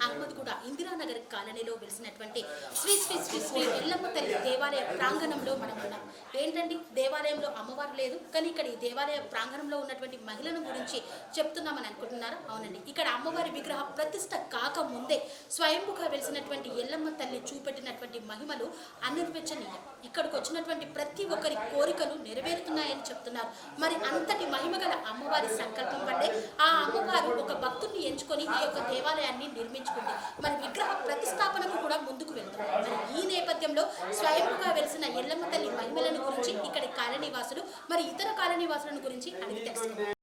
ang పరిధిలోని అహ్మద్గూడ ఇందిరానగర్ కాలనీలో వెలిసినటువంటి శ్రీ శ్రీ శ్రీ శ్రీ ఎల్లమ్మ తల్లి దేవాలయ ప్రాంగణంలో మనం ఉన్నాం. ఏంటండి? దేవాలయంలో అమ్మవారు లేదు. కానీ ఇక్కడ ఈ దేవాలయ ప్రాంగణంలో ఉన్నటువంటి మహిళను గురించి చెప్తున్నామని అనుకుంటున్నారా? అవునండి. ఇక్కడ అమ్మవారి విగ్రహ ప్రతిష్ట కాక ముందే స్వయంభుగా వెలిసినటువంటి ఎల్లమ్మ తల్లి చూపెట్టినటువంటి మహిమలు అనిర్వచనీయం. ఇక్కడికి వచ్చినటువంటి ప్రతి ఒక్కరి కోరికలు నెరవేరుతున్నాయని చెప్తున్నారు. మరి అంతటి మహిమగల అమ్మవారి సంకల్పం వల్లే ఆ అమ్మవారు ఒక భక్తుడిని ఎంచుకొని ఈ యొక్క దేవాలయాన్ని నిర్మించుకుంది. మన విగ్రహ ప్రతిష్టాపనకు కూడా ముందుకు వెళ్తుంది మరి ఈ నేపథ్యంలో స్వయంగా వెలిసిన ఎల్లమ్మ తల్లి మహిమలను గురించి ఇక్కడి కాలనీవాసులు మరి ఇతర కాలనీవాసులను గురించి అడిగి తెలుసుకుందాం.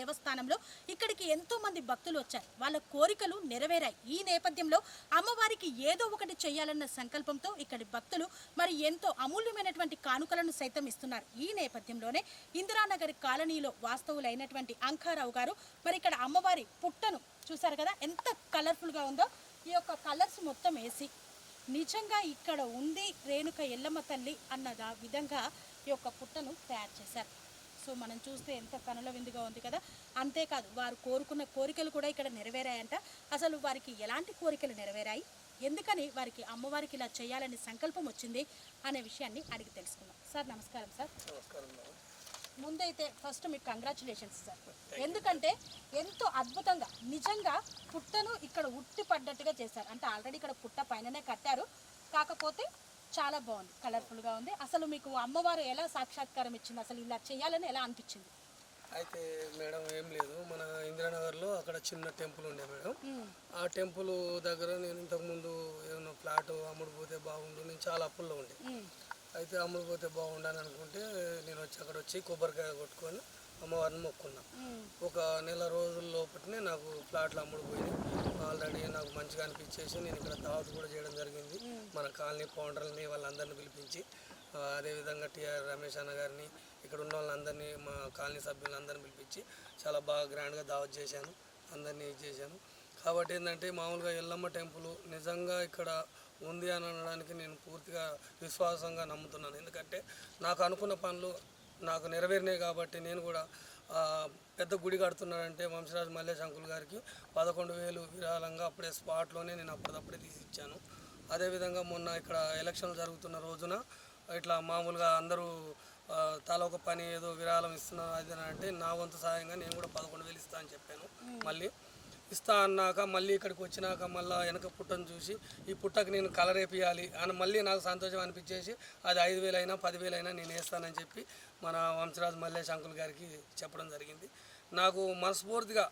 దేవస్థానంలో ఇక్కడికి ఎంతో మంది భక్తులు వచ్చారు. వాళ్ళ కోరికలు నెరవేరాయి. ఈ నేపథ్యంలో అమ్మవారికి ఏదో ఒకటి చేయాలన్న సంకల్పంతో ఇక్కడి భక్తులు మరి ఎంతో అమూల్యమైనటువంటి కానుకలను సైతం ఇస్తున్నారు. ఈ నేపథ్యంలోనే ఇందిరానగర్ కాలనీలో వాస్తవులైనటువంటి అంకారావు గారు మరి ఇక్కడ అమ్మవారి పుట్టను చూసారు కదా? ఎంత కలర్ఫుల్గా ఉందో. ఈ యొక్క కలర్స్ మొత్తం వేసి నిజంగా ఇక్కడ ఉంది రేణుక ఎల్లమ్మ తల్లి అన్నదా విధంగా ఈ యొక్క పుట్టను తయారు చేశారు. సో మనం చూస్తే ఎంత కనుల విందుగా ఉంది కదా. అంతేకాదు వారు కోరుకున్న కోరికలు కూడా ఇక్కడ నెరవేరాయంట. అసలు వారికి ఎలాంటి కోరికలు నెరవేరాయి? ఎందుకని వారికి అమ్మవారికి ఇలా చేయాలని సంకల్పం వచ్చింది? అనే విషయాన్ని అడిగి తెలుసుకుందాం. సార్ నమస్కారం సార్. నమస్కారం ముందైతే ఫస్ట్ మీకు కంగ్రాచులేషన్స్ సార్. ఎందుకంటే ఎంతో అద్భుతంగా నిజంగా పుట్టను ఇక్కడ ఉట్టి పడ్డట్టుగా చేశారు. అంటే ఆల్రెడీ ఇక్కడ పుట్ట పైననే కట్టారు. కాకపోతే చాలా బాగుంది. కలర్ఫుల్గా ఉంది. అసలు మీకు అమ్మవారు ఎలా సాక్షాత్కారం ఇచ్చింది? అసలు ఇలా చేయాలని ఎలా అనిపించింది? అయితే మేడం ఏం లేదు. మన ఇందిరానగర్లో అక్కడ చిన్న టెంపుల్ ఉండే మేడం. ఆ టెంపుల్ దగ్గర నేను ఇంతకుముందు ఏమన్నా ఫ్లాట్ అమ్ముడు పోతే బాగుండు. నేను చాలా అప్పుల్లో ఉండే. అయితే అమ్ముడు పోతే బాగుండని అనుకుంటే నేను వచ్చి అక్కడ వచ్చి కొబ్బరికాయ కొట్టుకొని అమ్మవారిని మొక్కున్నా. ఒక నెల రోజుల లోపలనే నాకు ఫ్లాట్లు అమ్ముడు పోయినాయి. ఆల్రెడీ నాకు మంచిగా అనిపించేసి నేను ఇక్కడ దావత్ కూడా చేయడం జరిగింది. మన కాలనీ పౌండర్లని వాళ్ళందరినీ పిలిపించి అదేవిధంగా టిఆర్ రమేష్ అన్న గారిని ఇక్కడ ఉన్న వాళ్ళందరినీ మా కాలనీ సభ్యులందరినీ పిలిపించి చాలా బాగా గ్రాండ్గా దావత్ చేశాను. అందరినీ చేశాను. కాబట్టి ఏంటంటే మామూలుగా ఎల్లమ్మ టెంపుల్ నిజంగా ఇక్కడ ఉంది అని అనడానికి నేను పూర్తిగా విశ్వాసంగా నమ్ముతున్నాను. ఎందుకంటే నాకు అనుకున్న పనులు నాకు నెరవేరినాయి కాబట్టి నేను కూడా పెద్ద గుడి కడుతున్నానంటే వంశరాజు మల్లేష్ అంకుల్ గారికి పదకొండు వేలు విరాళంగా అప్పుడే స్పాట్లోనే నేను అప్పటిదప్పుడే తీసి ఇచ్చాను అదేవిధంగా మొన్న ఇక్కడ ఎలక్షన్లు జరుగుతున్న రోజున ఇట్లా మామూలుగా అందరూ తల ఒక పని ఏదో విరాళం ఇస్తున్నారు అది అంటే నా వంతు సహాయంగా నేను కూడా పదకొండు వేలు ఇస్తా అని చెప్పాను. మళ్ళీ ఇస్తా అన్నాక మళ్ళీ ఇక్కడికి వచ్చినాక మళ్ళీ వెనక పుట్టను చూసి ఈ పుట్టకు నేను కలర్ వేపియాలి అని మళ్ళీ నాకు సంతోషం అనిపించేసి అది ఐదు వేలైనా పదివేలైనా నేను వేస్తానని చెప్పి మన వంశరాజ్ మల్లేష్ అంకుల్ గారికి చెప్పడం జరిగింది. నాకు మనస్ఫూర్తిగా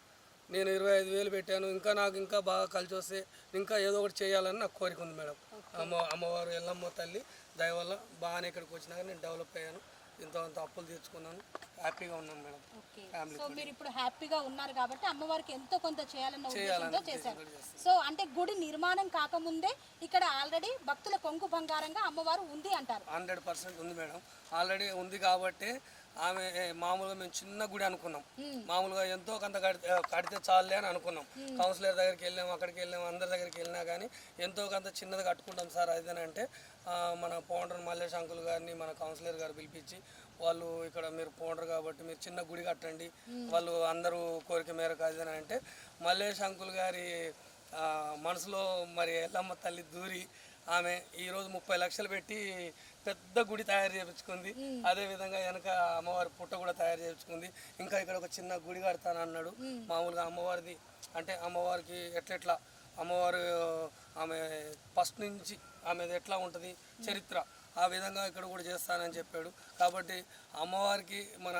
నేను ఇరవై ఐదు వేలు పెట్టాను ఇంకా నాకు ఇంకా బాగా కలిసి వస్తే ఇంకా ఏదో ఒకటి చేయాలని నాకు కోరిక ఉంది మేడం. అమ్మ అమ్మవారు ఎల్లమ్మ తల్లి దయ వల్ల బాగానే ఇక్కడికి వచ్చినాక నేను డెవలప్ అయ్యాను. ఇంత అంత అప్పులు తీర్చుకున్నాను. హ్యాపీగా ఉన్నాను మేడం. ఓకే. సో మీరు ఇప్పుడు హ్యాపీగా ఉన్నారు కాబట్టి అమ్మవారికి ఎంతో కొంత చేయాలన్న ఉద్దేశంతో చేశారు. సో అంటే గుడి నిర్మాణం కాకముందే ఇక్కడ ఆల్రెడీ భక్తుల కొంగు బంగారంగా అమ్మవారు ఉంది అంటారు. హండ్రెడ్ పర్సెంట్ ఉంది మేడం. ఆల్రెడీ ఉంది కాబట్టి ఆమె మామూలుగా మేము చిన్న గుడి అనుకున్నాం. మామూలుగా ఎంతో కొంత కడితే కడితే చాలులే అని అనుకున్నాం. కౌన్సిలర్ దగ్గరికి వెళ్ళాం అక్కడికి వెళ్ళాం అందరి దగ్గరికి వెళ్ళినా కానీ ఎంతో కొంత చిన్నది కట్టుకుంటాం సార్. అదని అంటే ఆ, మన పౌండర్ మల్లేష్ అంకుల్ గారిని మన కౌన్సిలర్ గారు పిలిపించి వాళ్ళు ఇక్కడ మీరు పౌండర్ కాబట్టి మీరు చిన్న గుడి కట్టండి. వాళ్ళు అందరూ కోరిక మేరకు అదని అంటే మల్లేష్ అంకుల్ గారి మనసులో మరి ఎల్లమ్మ తల్లి దూరి ఆమె ఈరోజు ముప్పై లక్షలు పెట్టి పెద్ద గుడి తయారు చేయించుకుంది అదే విధంగా వెనక అమ్మవారి పుట్ట కూడా తయారు చేయించుకుంది ఇంకా ఇక్కడ ఒక చిన్న గుడి కడతాను అన్నాడు. మామూలుగా అమ్మవారిది అంటే అమ్మవారికి ఎట్లెట్లా అమ్మవారు ఆమె ఫస్ట్ నుంచి ఆమెది ఎట్లా ఉంటుంది చరిత్ర ఆ విధంగా ఇక్కడ కూడా చేస్తానని చెప్పాడు. కాబట్టి అమ్మవారికి మన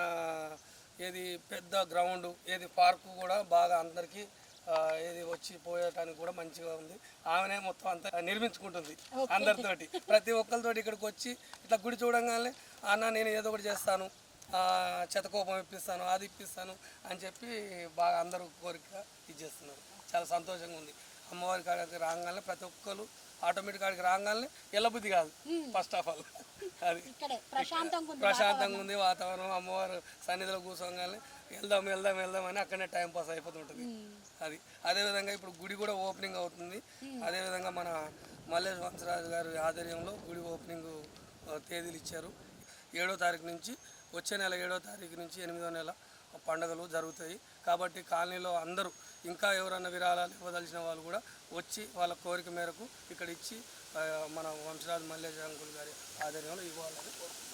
ఏది పెద్ద గ్రౌండ్ ఏది పార్కు కూడా బాగా అందరికీ ఏది వచ్చి పోయటానికి కూడా మంచిగా ఉంది. ఆమెనే మొత్తం అంతా నిర్మించుకుంటుంది అందరితోటి. ప్రతి ఒక్కరితోటి ఇక్కడికి వచ్చి ఇట్లా గుడి చూడంగానే అన్న నేను ఏదో ఒకటి చేస్తాను. చెతకోపం ఇప్పిస్తాను అది ఇప్పిస్తాను అని చెప్పి బాగా అందరూ కోరిక ఇచ్చేస్తున్నారు చాలా సంతోషంగా ఉంది. అమ్మవారి కాడికి రాగానే ప్రతి ఒక్కరు ఆటోమేటిక్ కాడికి రాగానే ఎల్లబుద్ధి కాదు. ఫస్ట్ ఆఫ్ ఆల్ అది. ఇక్కడే ప్రశాంతంగా ఉంది ప్రశాంతంగా ఉంది వాతావరణం. అమ్మవారు సన్నిధిలో కూర్చోగానే వెళ్దాం వెళ్దాం వెళ్దాం అని అక్కడనే టైం పాస్ అయిపోతుంటుంది. అది. అదేవిధంగా ఇప్పుడు గుడి కూడా ఓపెనింగ్ అవుతుంది. అదేవిధంగా మన మల్లేష్ వంశరాజు గారి ఆధ్వర్యంలో గుడి ఓపెనింగ్ తేదీలు ఇచ్చారు. ఏడో తారీఖు నుంచి వచ్చే నెల ఏడో తారీఖు నుంచి ఎనిమిదో నెల పండుగలు జరుగుతాయి. కాబట్టి కాలనీలో అందరూ ఇంకా ఎవరన్నా విరాళాలు ఇవ్వదలిచిన వాళ్ళు కూడా వచ్చి వాళ్ళ కోరిక మేరకు ఇక్కడ ఇచ్చి మన వంశరాజు మల్లేష్ అంకుల్ గారి ఆధ్వర్యంలో ఇవ్వాలని కోరుకుంటున్నాను